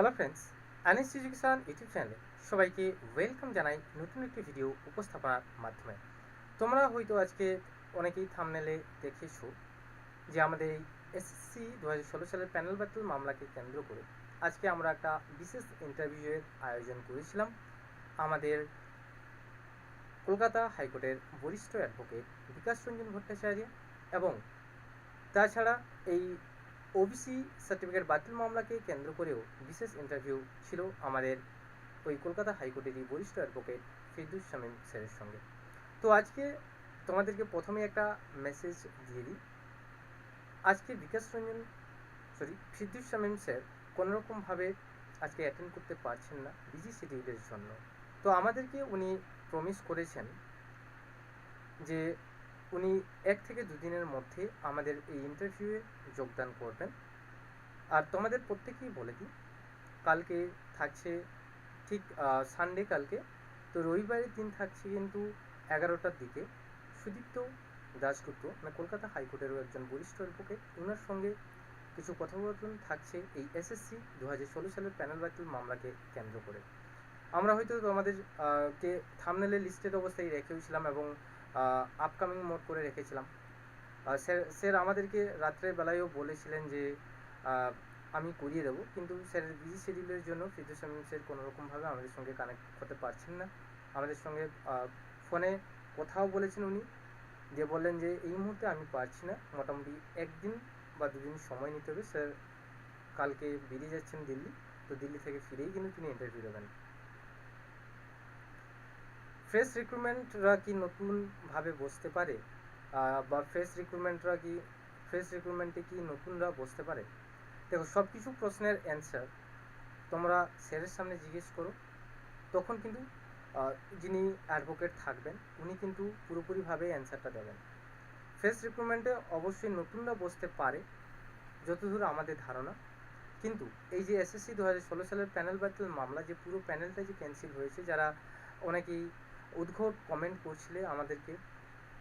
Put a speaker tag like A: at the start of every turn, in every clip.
A: Hello friends Anis education YouTube চ্যানেলে সবাইকে welcome জানাই নতুন একটি ভিডিও উপস্থাপনার মাধ্যমে। তোমরা হয়তো আজকে অনেকেই থামনেলে দেখেছ যে আমাদের এই এসএসসি দু হাজার ষোলো সালের প্যানেল ব্যাটল মামলাকে কেন্দ্র করে আজকে আমরা একটা বিশেষ ইন্টারভিউয়ের আয়োজন করেছিলাম। আমাদের কলকাতা হাইকোর্টের বরিষ্ঠ অ্যাডভোকেট বিকাশ রঞ্জন ভট্টাচার্য এবং তাছাড়া এই ওবিসি সার্টিফিকেট বাতিল মামলাকে কেন্দ্র করেও বিশেষ ইন্টারভিউ ছিল আমাদের ওই কলকাতা হাইকোর্টেরই বরিষ্ঠ অ্যাডভোকেট ফিরদুস শামীম স্যারের সঙ্গে। তো আজকে তোমাদেরকে প্রথমে একটা মেসেজ দিয়ে দিই। আজকে বিকাশ রঞ্জন সরি ফিরদুস শামীম স্যার কোনোরকমভাবে আজকে অ্যাটেন্ড করতে পারছেন না বিজি শিডিউলের জন্য। তো আমাদেরকে উনি প্রমিস করেছেন যে উনি এক থেকে দুদিনের মধ্যে আমাদের এই ইন্টারভিউয়ে যোগদান করবেন। আর তোমাদের প্রত্যেকেই বলে দিই, কালকে থাকছে ঠিক সানডে কালকে, তো রবিবারের দিন থাকছে কিন্তু এগারোটার দিকে সুদীপ্ত দাশগুপ্ত মানে কলকাতা হাইকোর্টেরও একজন বরিষ্ঠ অ্যাডভোকেট ওনার সঙ্গে কিছু কথোপকথন থাকছে এই এসএসসি দু হাজার ষোলো সালের প্যানেল বাতিল মামলাকে কেন্দ্র করে। আমরা হয়তো তোমাদের কে থামনেলে লিস্টেড অবস্থায় রেখেওছিলাম এবং আপকামিং মোড করে রেখেছিলাম। স্যার স্যার আমাদেরকে রাত্রের বেলায়ও বলেছিলেন যে আমি করিয়ে দেবো, কিন্তু স্যারের বিজি শিডিউলের জন্য ফিরদুস শামীম স্যার কোনোরকমভাবে আমাদের সঙ্গে কানেক্ট হতে পারছেন না। আমাদের সঙ্গে ফোনে কথাও বলেছেন উনি যে বললেন যে, এই মুহূর্তে আমি পারছি না, মোটামুটি একদিন বা দুদিন সময় নিতে হবে স্যার কালকে বেরিয়ে যাচ্ছেন দিল্লি, তো দিল্লি থেকে ফিরেই কিন্তু তিনি ইন্টারভিউ দেবেন। ফ্রেশ রিক্রুটমেন্টরা কি নতুনভাবে বসতে পারে? বা ফ্রেশ রিক্রুটমেন্টরা কি ফ্রেশ রিক্রুটমেন্টে কি নতুনরা বসতে পারে? দেখো সব কিছু প্রশ্নের অ্যান্সার তোমরা স্যারের সামনে জিজ্ঞেস করো। তখন কিন্তু যিনি অ্যাডভোকেট থাকবেন, উনি কিন্তু পুরোপুরিভাবে অ্যান্সারটা দেবেন। ফ্রেশ রিক্রুটমেন্টে অবশ্যই নতুনরা বসতে পারে, যতদূর আমাদের ধারণা। কিন্তু এই যে এসএসসি দু হাজার ষোলো সালের প্যানেল ব্যাটেল মামলা, যে পুরো প্যানেলটা যে ক্যান্সেল হয়েছে, যারা অনেকেই উদ্ঘট কমেন্ট করছিলে আমাদেরকে।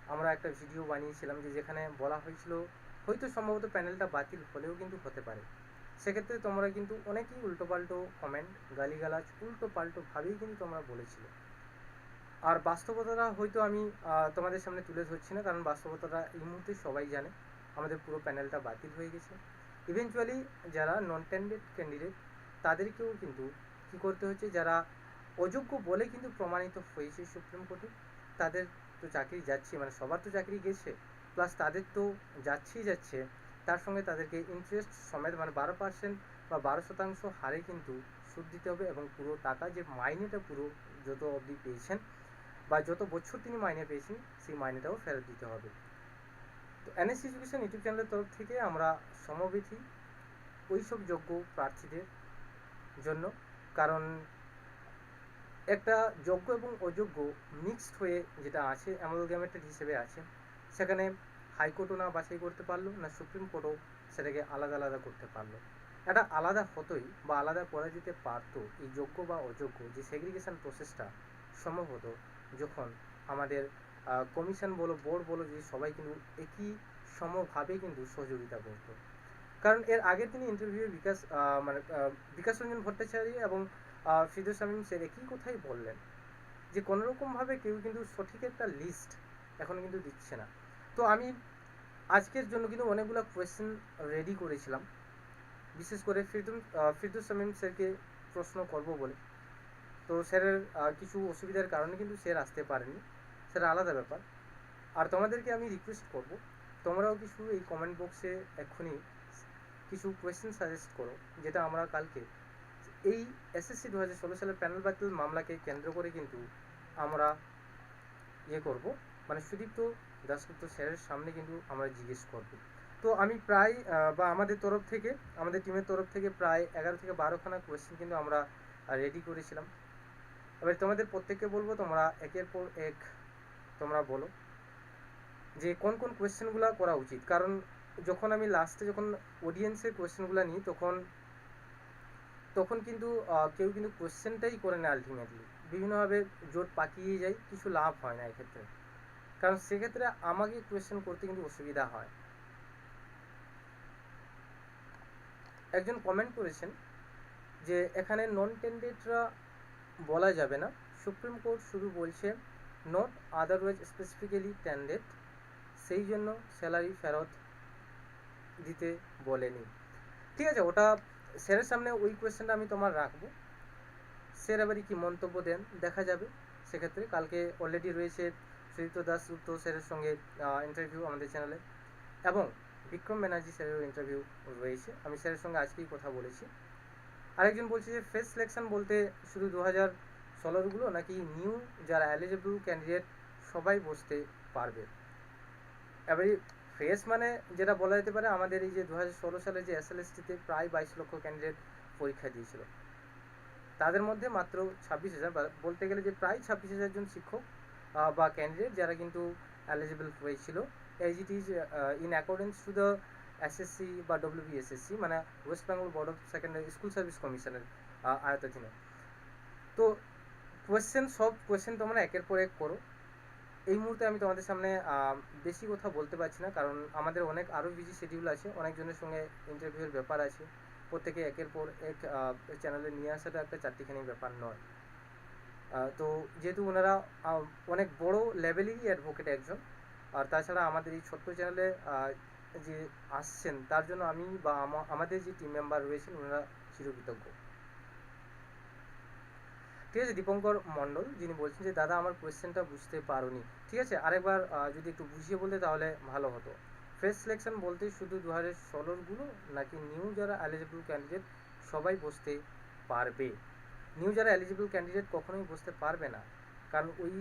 A: আমরা একটা ভিডিও বানিয়েছিলাম যে যেখানে বলা হয়েছিল, হয়তো সম্ভবত প্যানেলটা বাতিল হলেও কিন্তু হতে পারে। সেক্ষেত্রে তোমরা কিন্তু অনেকেই উল্টোপাল্টো কমেন্ট গালিগালাজ উল্টো পাল্টোভাবেই কিন্তু তোমরা বলেছিলে। আর বাস্তবতাটা হয়তো আমি তোমাদের সামনে তুলে ধরছি না, কারণ বাস্তবতাটা এই মুহূর্তে সবাই জানে। আমাদের পুরো প্যানেলটা বাতিল হয়ে গেছে। ইভেনচুয়ালি যারা নন টেন্ডেড ক্যান্ডিডেট তাদেরকেও কিন্তু কী করতে হচ্ছে? যারা অযোগ্য বলে কিন্তু প্রমাণিত হয়েছে সুপ্রিম কোর্টে। তাদের তো চাকরি যাচ্ছে মানে সবার তো চাকরি গেছে প্লাস তাদের তো যাচ্ছেই যাচ্ছে। তার সঙ্গে তাদেরকে ইন্টারেস্ট সমেত মানে বারো পার্সেন্ট বা বারো শতাংশ হারে কিন্তু সুদ দিতে হবে এবং পুরো টাকা যে মাইনেটা পুরো যত অবধি পেয়েছেন বা যত বছর তিনি মাইনে পেয়েছেন, সেই মাইনেটাও ফেরত দিতে হবে। তো এনএস এডুকেশন ইউটিউব চ্যানেলের তরফ থেকে আমরা সমবেথী ওই সব যোগ্য প্রার্থীদের জন্য, কারণ একটা যোগ্য এবং অযোগ্য মিক্সড হয়ে যেটা আছে অ্যামালগ্যামেটেড হিসেবে আছে, সেখানে হাইকোর্টও না বাছাই করতে পারল, না সুপ্রিম কোর্টও সেটাকে আলাদা আলাদা করতে পারল। এটা আলাদা হতোই বা আলাদা করা যেতে পারতো, এই যোগ্য বা অযোগ্য যে সেগ্রিগেশন প্রসেসটা সম্ভবত যখন আমাদের কমিশন বলো বোর্ড বলো, যে সবাই কিন্তু একই সমভাবে কিন্তু সহযোগিতা করতো। কারণ এর আগে তিনি ইন্টারভিউ বিকাশ মানে বিকাশ রঞ্জন ভট্টাচার্য এবং ফিদুস স্যার একই কথাই বললেন যে, কোনোরকমভাবে কেউ কিন্তু সঠিক একটা লিস্ট এখন কিন্তু দিচ্ছে না। তো আমি আজকের জন্য কিন্তু অনেকগুলো কোয়েশ্চেন রেডি করেছিলাম। বিশেষ করে ফিরদুম ফিরদুস শামীম স্যারকে প্রশ্ন করব বলে। তো স্যারের কিছু অসুবিধার কারণে কিন্তু স্যার আসতে পারেনি সেটা আলাদা ব্যাপার। আর তোমাদেরকে আমি রিকোয়েস্ট করব, তোমরাও কিছু এই কমেন্ট বক্সে এক্ষুনি কিছু কোয়েশ্চেন সাজেস্ট করো, যেটা আমরা কালকে এই এসএসসি দু হাজার ষোলো সালের প্যানেল বাতিল মামলাকে কেন্দ্র করে কিন্তু আমরা ইয়ে করব। মানে সুদীপ্ত দাসগুপ্ত স্যারের সামনে কিন্তু আমরা জিজ্ঞেস করব। তো আমি প্রায় বা আমাদের তরফ থেকে, আমাদের টিমের তরফ থেকে প্রায় এগারো থেকে বারোখানা কোয়েশ্চেন কিন্তু আমরা রেডি করেছিলাম। এবার তোমাদের প্রত্যেককে বলব, তোমরা একের পর এক তোমরা বলো যে কোন কোন কোয়েশ্চেনগুলো করা উচিত। কারণ যখন আমি লাস্টে যখন অডিয়েন্সের কোয়েশ্চেনগুলো নিই, তখন তখন কিন্তু কেউ কিন্তু কোয়েশ্চেনটাই করে নেয় আলটিমেটলি বিভিন্নভাবে জোট পাকিয়ে যায়, কিছু লাভ হয় না এক্ষেত্রে। কারণ সেক্ষেত্রে আমাকে কোয়েশ্চেন করতে কিন্তু অসুবিধা হয়। একজন কমেন্ট করেছেন যে, এখানে নন টেন্ডেডরা বলা যাবে না। সুপ্রিম কোর্ট শুধু বলছে নট আদারওয়াইজ স্পেসিফিক্যালি টেন্ডেড সেই জন্য স্যালারি ফেরত দিতে বলেনি। ঠিক আছে, ওটা স্যারের সামনে ওই কোয়েশ্চেনটা আমি তোমার রাখব। স্যার এবারে কি মন্তব্য দেন? দেখা যাবে। সেক্ষেত্রে কালকে অলরেডি রয়েছে সুদীপ্ত দাস স্যারের সঙ্গে ইন্টারভিউ আমাদের চ্যানেলে এবং বিক্রম ব্যানার্জি স্যারেরও ইন্টারভিউ রয়েছে। আমি স্যারের সঙ্গে আজকেই কথা বলেছি। আরেকজন বলছে যে ফেস সিলেকশন বলতে শুধু দু হাজার ষোলোরগুলো নাকি নিউ যারা এলিজিবল ক্যান্ডিডেট সবাই বসতে পারবে? এবারে ফেস মানে যেটা বলা যেতে পারে আমাদের এই যে দু হাজার ষোলো সালে যে এসএলএসটিতে প্রায় বাইশ লক্ষ ক্যান্ডিডেট পরীক্ষা দিয়েছিল। তাদের মধ্যে মাত্র ছাব্বিশ হাজার বলতে গেলে যে প্রায় ছাব্বিশ হাজার জন শিক্ষক বা ক্যান্ডিডেট যারা কিন্তু এলিজিবল হয়েছিল। As it is in accordance to the SSC বা ডব্লিউবিএসএসসি মানে west Bengal board of secondary school service কমিশনের আয়তাধীনে। তো কোয়েশ্চেন সব কোয়েশ্চেন তোমরা একের পর এক করো। এই মুহূর্তে আমি তোমাদের সামনে বেশি কথা বলতে পারছি না, কারণ আমাদের অনেক আরও বিজি শিডিউল আছে, অনেকজনের সঙ্গে ইন্টারভিউয়ের ব্যাপার আছে। প্রত্যেকে একের পর এক চ্যানেলে নিয়ে আসাটা একটা চারটিখানি ব্যাপার নয়। তো যেহেতু ওনারা অনেক বড় লেভেলেরই অ্যাডভোকেট একজন, আর তাছাড়া আমাদের এই ছোট্ট চ্যানেলে যে আসছেন, তার জন্য আমি বা আমা- আমাদের যে টিম মেম্বার রয়েছেন, ওনারা চিরকৃতজ্ঞ। ঠিক আছে, দীপঙ্কর মণ্ডল, যিনি বলছেন যে, দাদা, আমার কোয়েশ্চেনটা বুঝতে পারোনি। ঠিক আছে, আরেকবার যদি একটু বুঝিয়ে বলতে, তাহলে ভালো হতো। ফ্রেশ সিলেকশন বলতে শুধু দু হাজার ষোলোরগুলো নাকি নিউ যারা এলিজিবল ক্যান্ডিডেট সবাই বসতে পারবে? নিউ যারা এলিজিবল ক্যান্ডিডেট কখনোই বসতে পারবে না। কারণ ওই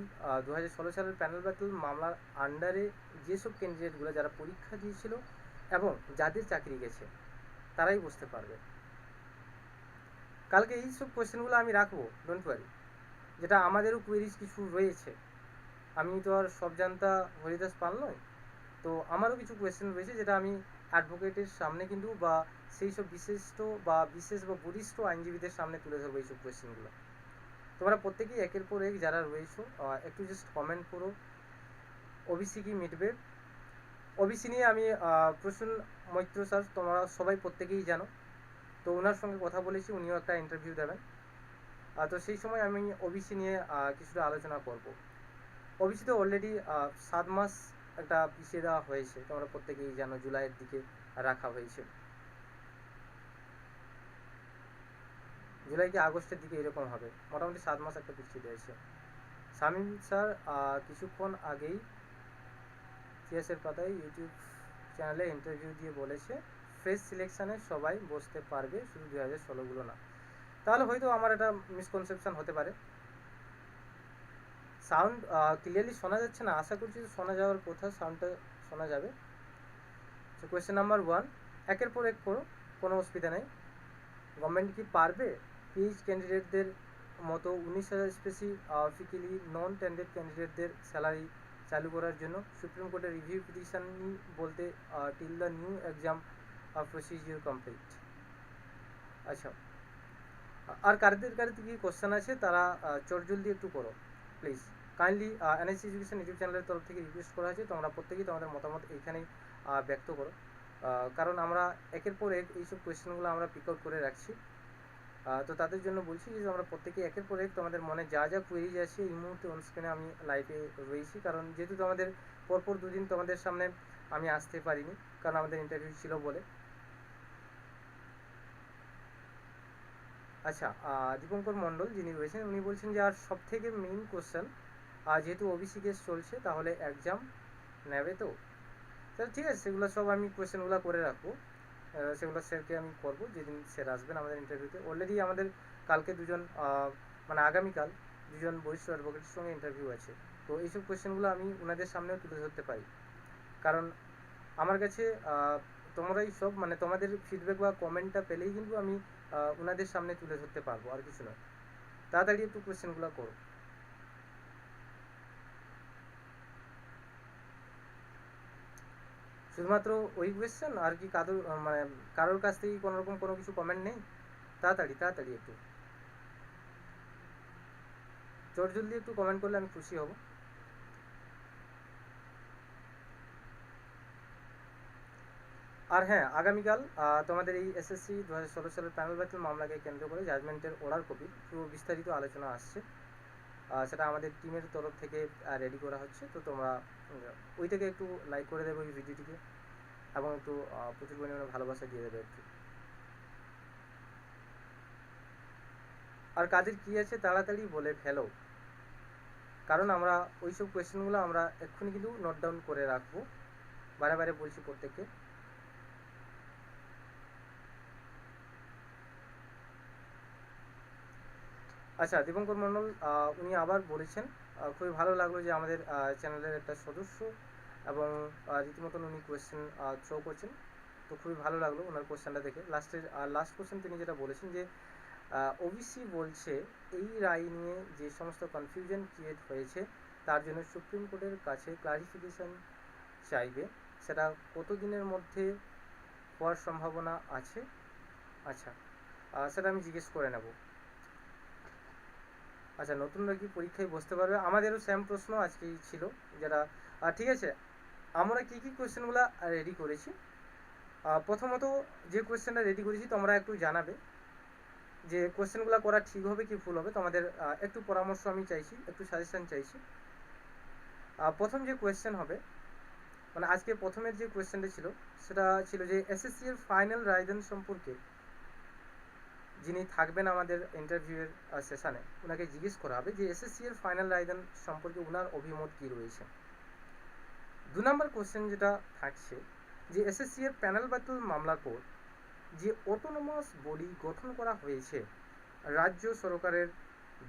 A: দু হাজার ষোলো সালের প্যানেল ব্যাটল মামলার আন্ডারে যেসব ক্যান্ডিডেটগুলো যারা পরীক্ষা দিয়েছিল, এবং যাদের চাকরি গেছে, তারাই বসতে পারবে। কালকে এই সব কোয়েশ্চেনগুলো আমি রাখব ডোন্ট ওয়ারি যেটা আমাদেরও কুয়েরিজ কিছু রয়েছে। আমি তো আর সব জানতা হরিদাস পাল নয় তো আমারও কিছু কোয়েশ্চেন রয়েছে যেটা আমি অ্যাডভোকেটের সামনে কিন্তু বা সেই সব বিশিষ্ট বা বিশেষ বা বরিষ্ঠ আইনজীবীদের সামনে তুলে ধরবো এইসব কোয়েশ্চেনগুলো তোমরা প্রত্যেকেই একের পর এক যারা রয়েছো একটু জাস্ট কমেন্ট করো। ওবিসি কি মিটবে? ওবিসি নিয়ে আমি প্রসূন মৈত্র স্যার তোমরা সবাই প্রত্যেকেই জানো। তো ওনার সঙ্গে কথা বলেছি, উনিও একটা ইন্টারভিউ দেবেন। তো সেই সময় আমি ওবিসি নিয়ে কিছুটা আলোচনা করব। ওবিসিতে অলরেডি সাত মাস একটা পিছিয়ে দেওয়া হয়েছে। তোমরা প্রত্যেকেই জানো জুলাইয়ের দিকে রাখা হয়েছে। জুলাই কি আগস্টের দিকে এরকম হবে? মোটামুটি সাত মাস একটা পিছিয়ে দিয়েছে। শামীম স্যার কিছুক্ষণ আগেই ইতিহাসের পাতায় ইউটিউব চ্যানেলে ইন্টারভিউ দিয়ে বলেছে ফ্রেশ সিলেকশনে সবাই বসতে পারবে, শুধু দুই হাজার ষোলোগুলো না। তাহলে হয়তো আমার একটা মিসকনসেপশন হতে পারে। সাউন্ড ক্লিয়ারলি শোনা যাচ্ছে না। আশা করছি শোনা যাওয়ার কথা সাউন্ডটা শোনা যাবে। তো কোয়েশ্চেন নাম্বার ওয়ান একের পর এক করো, কোনো অসুবিধা নেই। গভর্নমেন্ট কি পারবে? পিএইচ ক্যান্ডিডেটদের মতো উনিশ হাজার স্পেসিফিক্যালি নন টেন্ডেড ক্যান্ডিডেটদের স্যালারি চালু করার জন্য সুপ্রিম কোর্টের রিভিউ পিটিশন বলতে till the new exam procedure complete আচ্ছা। আর কারদের কারদের কি কোশ্চেন আছে? তারা চট জলদি একটু করো please kindly NSC education YouTube চ্যানেলের তরফ থেকে রিকোয়েস্ট করা হয়েছে। তোমরা প্রত্যেকেই তোমাদের মতামত এইখানেই ব্যক্ত করো। কারণ আমরা একের পর এক এইসব কোয়েশ্চেনগুলো আমরা পিক আউট করে রাখছি। তো তাদের জন্য বলছি যে আমরা প্রত্যেকে একের পর এক তোমাদের মনে যা যা কোয়েরিজ আছে এই মুহূর্তে অনস্ক্রিনে আমি লাইভে রয়েছি। কারণ যেহেতু তোমাদের পরপর দুদিন তোমাদের সামনে আমি আসতে পারিনি, কারণ আমাদের ইন্টারভিউ ছিল বলে। আচ্ছা দীপঙ্কর মণ্ডল যিনি রয়েছেন, উনি বলছেন যে, আর সব থেকে মেইন কোশ্চেন যেহেতু ওবিসি কেস চলছে, তাহলে এক্সাম নেবে তো? তাহলে ঠিক আছে, সেগুলো সব আমি কোয়েশ্চেনগুলো করে রাখব। সেগুলো স্যারকে আমি করব, যেদিন স্যার আসবেন আমাদের ইন্টারভিউতে অলরেডি আমাদের কালকে দুজন মানে আগামীকাল দুজন বরিষ্ঠ অ্যাডভোকেটের সঙ্গে ইন্টারভিউ আছে। তো এইসব কোয়েশ্চেনগুলো আমি ওনাদের সামনেও তুলে ধরতে পারি। কারণ আমার কাছে তোমরাই সব মানে তোমাদের ফিডব্যাক বা কমেন্টটা পেলেই কিন্তু আমি ওনাদের সামনে তুলে ধরতে পারব, আর কিছু নয়। তাড়াতাড়ি একটু কোয়েশ্চেনগুলো করো। শুধুমাত্র ওই কোয়েশ্চেন আর কি কারোর মানে কারোর কাছ থেকে কোনো রকম কোনো কিছু কমেন্ট নেই? তাড়াতাড়ি তাড়াতাড়ি একটু। চট জলদি একটু কমেন্ট করলে আমি খুশি হব। আর হ্যাঁ আগামীকাল তোমাদের এই এসএসসি দু হাজার ষোলো সালের প্যানেল ব্যাটেল মামলাকে কেন্দ্র করে জাজমেন্টের অর্ডার কপি পুরো বিস্তারিত আলোচনা আসছে। সেটা আমাদের টিমের তরফ থেকে রেডি করা হচ্ছে। তো তোমরা ওইটাকে একটু লাইক করে দেবে ওই ভিডিওটিকে এবং একটু প্রচুর পরিমাণে ভালোবাসা দিয়ে দেবে একটু। আর কাদের কী আছে তাড়াতাড়ি বলে ফেলো। কারণ আমরা ওইসব কোয়েশ্চেনগুলো আমরা এক্ষুনি কিন্তু নোট ডাউন করে রাখব। বারে বারে বলছি প্রত্যেককে। আচ্ছা দীপঙ্কর মণ্ডল উনি আবার বলেছেন খুবই ভালো লাগল যে আমাদের চ্যানেলের একটা সদস্য এবং রীতিমতন উনি কোয়েশ্চেন থ্রো করছেন। তো খুবই ভালো লাগল ওনার কোয়েশ্চেনটা দেখে। লাস্টের লাস্ট কোয়েশ্চেন তিনি যেটা বলেছেন যে ওবিসি বলছে, এই রায় নিয়ে যে সমস্ত কনফিউশন ক্রিয়েট হয়েছে, তার জন্য সুপ্রিম কোর্টের কাছে ক্লারিফিকেশন চাইবে। সেটা কতদিনের মধ্যে হওয়ার সম্ভাবনা আছে? আচ্ছা সেটা আমি জিজ্ঞেস করে নেব। আচ্ছা নতুনরা কি পরীক্ষায় বসতে পারবে? আমাদেরও সেম প্রশ্ন আজকেই ছিল আহ, ঠিক আছে? আমরা কি কি কোয়েশ্চেনগুলো রেডি করেছি? প্রথমত যে কোয়েশ্চেনটা রেডি করেছি তোমরা একটু জানাবে যে কোয়েশ্চেনগুলো করা ঠিক হবে কি ভুল হবে? তোমাদের একটু পরামর্শ আমি চাইছি একটু সাজেশন চাইছি। প্রথম যে কোয়েশ্চেন হবে মানে আজকে প্রথমের যে কোয়েশ্চেনটা ছিল সেটা ছিল যে এসএসসি এর ফাইনাল রায়দান সম্পর্কে যিনি থাকবেন আমাদের ইন্টারভিউয়ের সেশনে ওনাকে জিজ্ঞেস করা হবে যে এসএসসি এর ফাইনাল রায়দান সম্পর্কে ওনার অভিমত কী রয়েছে? দু নম্বর কোয়েশ্চেন যেটা থাকছে, যে এসএসসি এর প্যানেল বাতিল মামলা পর যে অটোনোমাস বডি গঠন করা হয়েছে রাজ্য সরকারের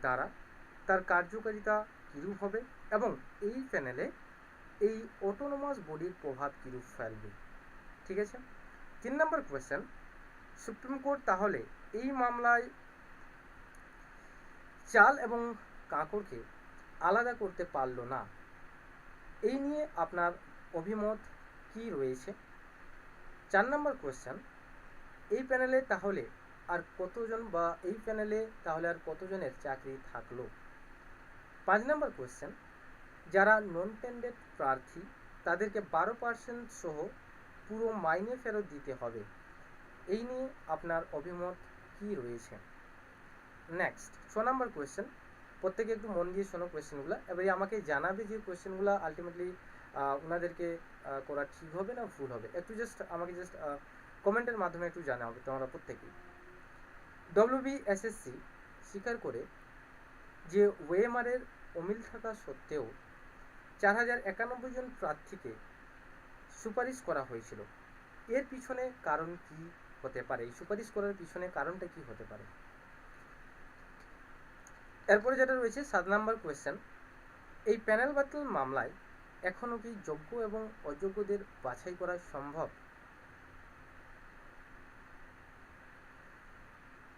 A: দ্বারা, তার কার্যকারিতা কীরূপ হবে এবং এই প্যানেলে এই অটোনোমাস বডির প্রভাব কীরূপ ফেলবে? ঠিক আছে? তিন নম্বর কোয়েশ্চেন সুপ্রিম কোর্ট তাহলে এই মামলায় চাল এবং কাঁকড়কে আলাদা করতে পারল না। এই নিয়ে আপনার অভিমত কি রয়েছে? চার নম্বর কোয়েশ্চেন এই প্যানেলে তাহলে আর কতজন বা এই প্যানেলে তাহলে আর কতজনের চাকরি থাকল? পাঁচ নম্বর কোয়েশ্চেন যারা নন টেন্ডেড প্রার্থী, তাদেরকে বারো পার্সেন্ট সহ পুরো মাইনে ফেরত দিতে হবে। এই নিয়ে আপনার অভিমত কি রয়েছে? নেক্সট ছ নম্বর কোয়েশ্চেন প্রত্যেকে একটু মন দিয়ে শোনো কোয়েশ্চেনগুলো এবারে আমাকে জানাবে যে কোয়েশ্চেনগুলো আলটিমেটলি ওনাদেরকে করা ঠিক হবে না ভুল হবে? একটু জাস্ট আমাকে জাস্ট কমেন্টের মাধ্যমে একটু জানাবে তোমরা প্রত্যেকেই। ডব্লিউবি এসএসসি স্বীকার করে যে ওয়েমারের অমিল থাকা সত্ত্বেও চার হাজার একানব্বই জন প্রার্থীকে সুপারিশ করা হয়েছিল। এর পিছনে কারণ কি? হতে পারে। এই সুপারিশ করার পিছনে কারণটা কি হতে পারে? এরপরে যেটা রয়েছে, সাত নম্বর কোয়েশ্চেন এই প্যানেল বাতিল মামলায় এখনও কি যোগ্য এবং অযোগ্যদের বাছাই করা সম্ভব?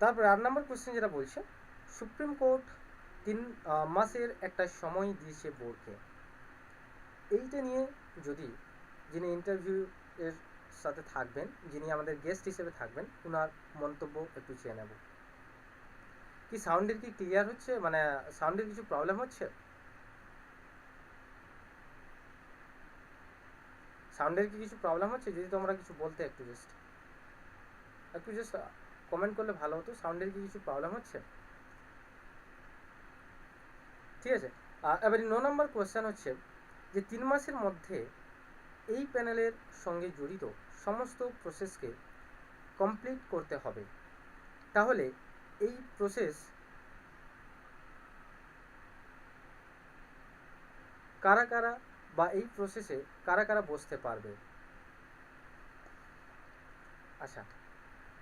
A: তারপরে আট নম্বর কোয়েশ্চেন যেটা বলছে, সুপ্রিম কোর্ট তিন মাসের একটা সময় দিয়েছে বোর্ডকে। এইটা নিয়ে যদি যিনি ইন্টারভিউ এর সাথে থাকবেন, যিনি আমাদের গেস্ট হিসেবে থাকবেন ওনার মন্তব্য একটু চেয়ে নেব। কি সাউন্ডের কি ক্লিয়ার হচ্ছে? মানে সাউন্ডের কিছু প্রবলেম হচ্ছে? সাউন্ডের কি কিছু প্রবলেম হচ্ছে? যদি তোমরা কিছু বলতে একটু জাস্ট একটু জাস্ট কমেন্ট করলে ভালো হতো। সাউন্ডের কি কিছু প্রবলেম হচ্ছে? ঠিক আছে? এবারে ন নম্বর কোয়েশ্চেন হচ্ছে যে, তিন মাসের মধ্যে এই প্যানেলের সঙ্গে জড়িত সমস্ত প্রসেসকে কমপ্লিট করতে হবে। তাহলে এই প্রসেস কারা কারা বা এই প্রসেসে কারা কারা বসতে পারবে? আচ্ছা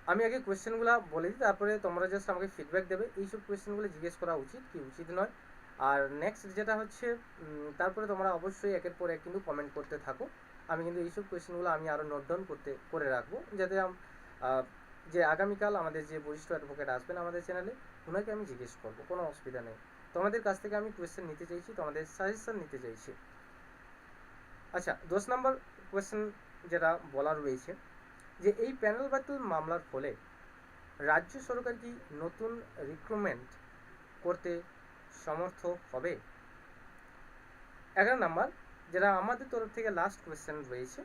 A: আমি আগে কোয়েশ্চেনগুলো বলে দিই, তারপরে তোমরা জাস্ট আমাকে ফিডব্যাক দেবে। এইসব কোয়েশ্চেনগুলো জিজ্ঞেস করা উচিত কি উচিত নয়। আর নেক্সট যেটা হচ্ছে তারপরে তোমরা অবশ্যই একের পর এক কিন্তু কমেন্ট করতে থাকো। আমি কিন্তু এইসব কোয়েশ্চেনগুলো আমি আরও নোট ডাউন করতে, করে রাখব। যাতে যে আগামীকাল আমাদের যে বরিষ্ঠ অ্যাডভোকেট আসবেন আমাদের চ্যানেলে ওনাকে আমি জিজ্ঞেস করব, কোনো অসুবিধা নেই। তোমাদের কাছ থেকে আমি কোয়েশ্চেন নিতে চাইছি, তোমাদের সাজেশন নিতে চাইছি। আচ্ছা দশ নম্বর কোয়েশ্চেন যেটা বলা রয়েছে, যে এই প্যানেল বাতিল মামলার ফলে রাজ্য সরকার কি নতুন রিক্রুটমেন্ট করতে সমর্থ হবে? এগারো নাম্বার যেটা আমাদের তরফ থেকে লাস্ট কোয়েশ্চেন রয়েছে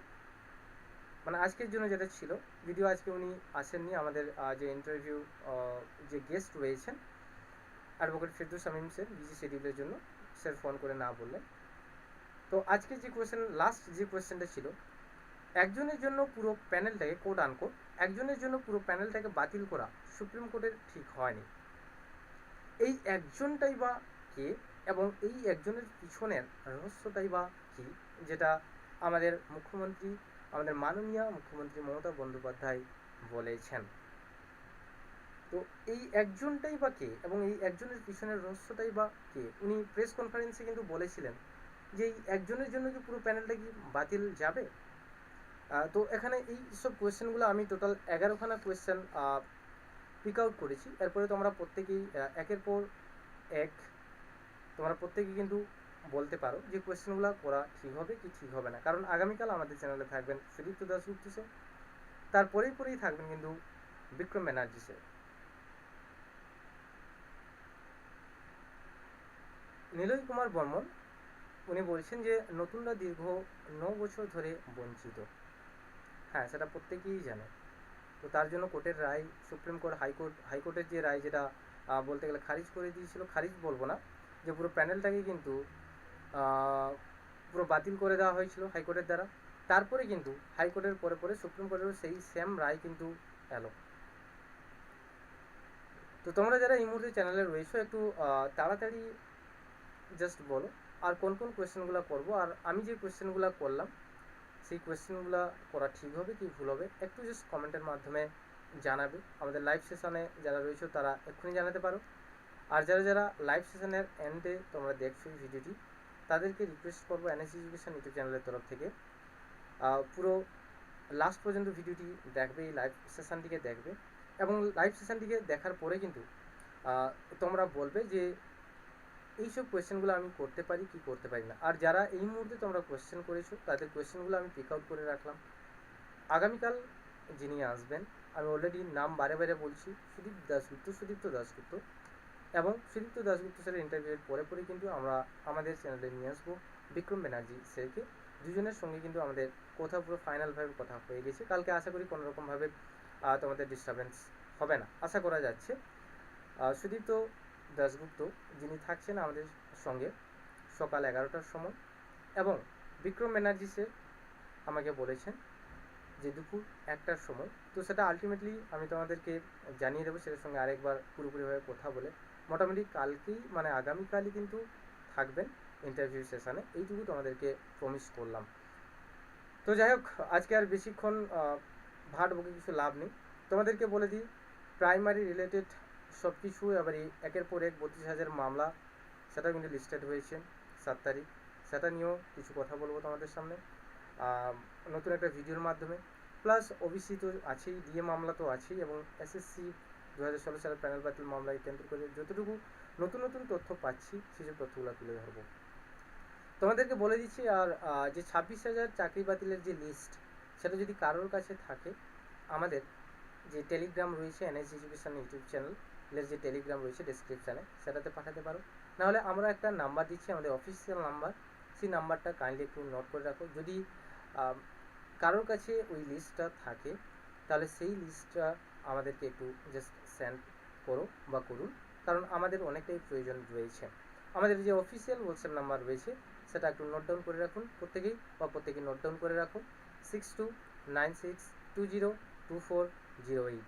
A: মানে আজকের জন্য যেটা ছিল ভিডিও আজকে উনি আসেননি, আমাদের যে ইন্টারভিউ যে গেস্ট রয়েছেন advocate Ferdous Shamim sir busy শিডিউলের জন্য স্যার ফোন করে না বললেন। তো আজকে যে কোয়েশ্চেন লাস্ট যে কোয়েশ্চেনটা ছিল, একজনের জন্য পুরো প্যানেলটাকে কোড আনকোড একজনের জন্য পুরো প্যানেলটাকে বাতিল করা সুপ্রিম কোর্টের ঠিক হয়নি। এই একজনটাই বা কে এবং এই একজনের পিছনের রহস্যটাই বা কি যেটা আমাদের মুখ্যমন্ত্রী, আমাদের মাননীয় মুখ্যমন্ত্রী মমতা বন্দ্যোপাধ্যায় বলেছেন। তো এই একজনটাই বা কে এবং এই একজনের পিছনের রহস্যটাই বা কে? উনি প্রেস কনফারেন্সে কিন্তু বলেছিলেন যে এই একজনের জন্য কি পুরো প্যানেলটা কি বাতিল যাবে? তো এখানে এই সব কোয়েশ্চেনগুলো আমি টোটাল এগারোখানা কোয়েশ্চেন পিক আউট করেছি। এরপরে তোমরা প্রত্যেকেই একের পর এক, তোমরা প্রত্যেকেই কিন্তু বলতে পারো যে কোয়েশ্চেনগুলো করা ঠিক হবে কি ঠিক হবে না। কারণ আগামীকাল আমাদের চ্যানেলে থাকবেন সুদীপ্ত দাসগুপ্ত স্যার তারপরেই পরেই থাকবেন কিন্তু বিক্রম ব্যানার্জি স্যার নিলয় কুমার বর্মন, উনি বলছেন যে নতুনরা দীর্ঘ ন বছর ধরে বঞ্চিত। হ্যাঁ সেটা প্রত্যেকেই জানে। তো তার জন্য কোর্টের রায়, সুপ্রিম কোর্ট হাইকোর্ট হাইকোর্টের যে রায় যেটা বলতে গেলে খারিজ করে দিয়েছিল, খারিজ বলব না, যে পুরো প্যানেলটাকে কিন্তু পুরো বাতিল করে দেওয়া হয়েছিল হাইকোর্টের দ্বারা। তারপরে কিন্তু হাইকোর্টের পরে পরে, সুপ্রিম কোর্টেরও সেই সেম রায় কিন্তু এলো। তো তোমরা যারা এই মুহূর্তে চ্যানেলে রয়েছো, একটু তাড়াতাড়ি জাস্ট বলো, আর কোন কোন কোয়েশ্চেনগুলো করব? আর আমি যে কোয়েশ্চেনগুলো করলাম, সেই কোয়েশ্চেনগুলো করা ঠিক হবে কি ভুল হবে? একটু জাস্ট কমেন্টের মাধ্যমে জানাবে। আমাদের লাইভ সেশনে যারা রয়েছে, তারা এক্ষুনি জানাতে পারো। আর যারা যারা লাইভ সেশনের এন্ডে তোমরা দেখছ এই ভিডিওটি তাদেরকে রিকোয়েস্ট করব এনএস এডুকেশন ইউটিউব চ্যানেলের তরফ থেকে। পুরো লাস্ট পর্যন্ত ভিডিওটি দেখবে, এই লাইভ সেশনটিকে দেখবে। এবং লাইভ সেশনটিকে দেখার পরে কিন্তু তোমরা বলবে যে, এইসব কোয়েশ্চেনগুলো আমি করতে পারি, কি করতে পারি না। আর যারা এই মুহূর্তে তোমরা কোয়েশ্চেন করেছ, তাদের কোয়েশ্চেনগুলো আমি পিক আউট করে রাখলাম। আগামীকাল যিনি আসবেন, আমি অলরেডি নাম বারে বারে বলছি, সুদীপ দাসগুপ্ত সুদীপ্ত দাসগুপ্ত এবং সুদীপ্ত দাসগুপ্ত স্যারের ইন্টারভিউয়ের পরে পরে কিন্তু আমরা আমাদের চ্যানেলে নিয়ে আসব বিক্রম ব্যানার্জি স্যারকে। দুজনের সঙ্গে কিন্তু আমাদের কথা পুরো ফাইনালভাবে কথা হয়ে গেছে। কালকে আশা করি কোনো রকমভাবে আহ, তোমাদের ডিস্টারবেন্স হবে না। আশা করা যাচ্ছে। সুদীপ্ত দাসগুপ্ত যিনি থাকছেন আমাদের সঙ্গে সকাল এগারোটার সময় এবং বিক্রম ব্যানার্জি স্যার আমাকে বলেছেন যে দুপুর একটার সময়। তো সেটা আলটিমেটলি আমি তোমাদেরকে জানিয়ে দেবো। সেটার সঙ্গে আরেকবার পুরোপুরিভাবে কথা বলে মোটামুটি কালকেই মানে আগামীকালই কিন্তু থাকবেন ইন্টারভিউ সেশনে এইটুকু তোমাদেরকে প্রমিস করলাম। তো যাই হোক, আজকে আর বেশিক্ষণ ভাট বকে কিছু লাভ নেই। তোমাদেরকে বলে দিই প্রাইমারি রিলেটেড সব কিছু এবারে একের পর এক বত্রিশ হাজার মামলা সেটা কিন্তু লিস্টেড হয়েছে সাত তারিখ। সেটা নিয়েও কিছু কথা বলব তোমাদের সামনে। নতুন একটা ভিডিওর মাধ্যমে। প্লাস ওবিসি তো আছেই ডিএ মামলা তো আছেই, এবং এসএসসি দু হাজার ষোলো সালের প্যানেল বাতিল মামলায় কেন্দ্র করে যতটুকু নতুন নতুন তথ্য পাচ্ছি সেসব তথ্যগুলো তুলে ধরবো। তোমাদেরকে বলে দিচ্ছি, আর যে ছাব্বিশ হাজার চাকরি বাতিলের যে লিস্ট সেটা যদি কারোর কাছে থাকে, আমাদের যে টেলিগ্রাম রয়েছে এনএস এডুকেশন ইউটিউব চ্যানেলের যে টেলিগ্রাম রয়েছে ডেসক্রিপশানে সেটাতে পাঠাতে পারো। নাহলে আমরা একটা নাম্বার দিচ্ছি, আমাদের অফিসিয়াল নাম্বার সেই নাম্বারটা কাইন্ডলি একটু নোট করে রাখো। যদি কারোর কাছে ওই লিস্টটা থাকে, তাহলে সেই লিস্টটা আমাদেরকে একটু জাস্ট সেন্ড করো বা করুন। কারণ আমাদের অনেকটাই প্রয়োজন রয়েছে। আমাদের যে অফিসিয়াল হোয়াটসঅ্যাপ নাম্বার রয়েছে, সেটা একটু নোট ডাউন করে রাখুন প্রত্যেকেই বা প্রত্যেকেই নোট ডাউন করে রাখুন। Six two nine six two zero two four zero eight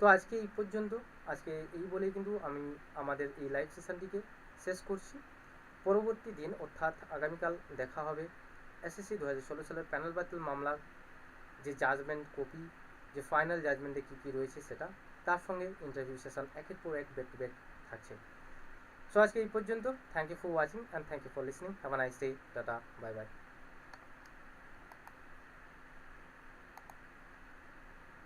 A: তো আজকে এই পর্যন্ত, আজকে এই বলেই কিন্তু আমি আমাদের এই লাইভ সেশনটিকে শেষ করছি। পরবর্তী দিন, অর্থাৎ আগামীকাল দেখা হবে এসএসসি দু হাজার ষোলো সালের প্যানেল বাতিল মামলার যে জাজমেন্ট কপি যে ফাইনাল জাজমেন্টে কী কী রয়েছে সেটা, তার সঙ্গে ইন্টারভিউ সেশন একের পর এক ব্যাক টু ব্যাক থাকছে। সো আজকে এই পর্যন্ত thank you for watching and thank you for listening have a nice day tata bye bye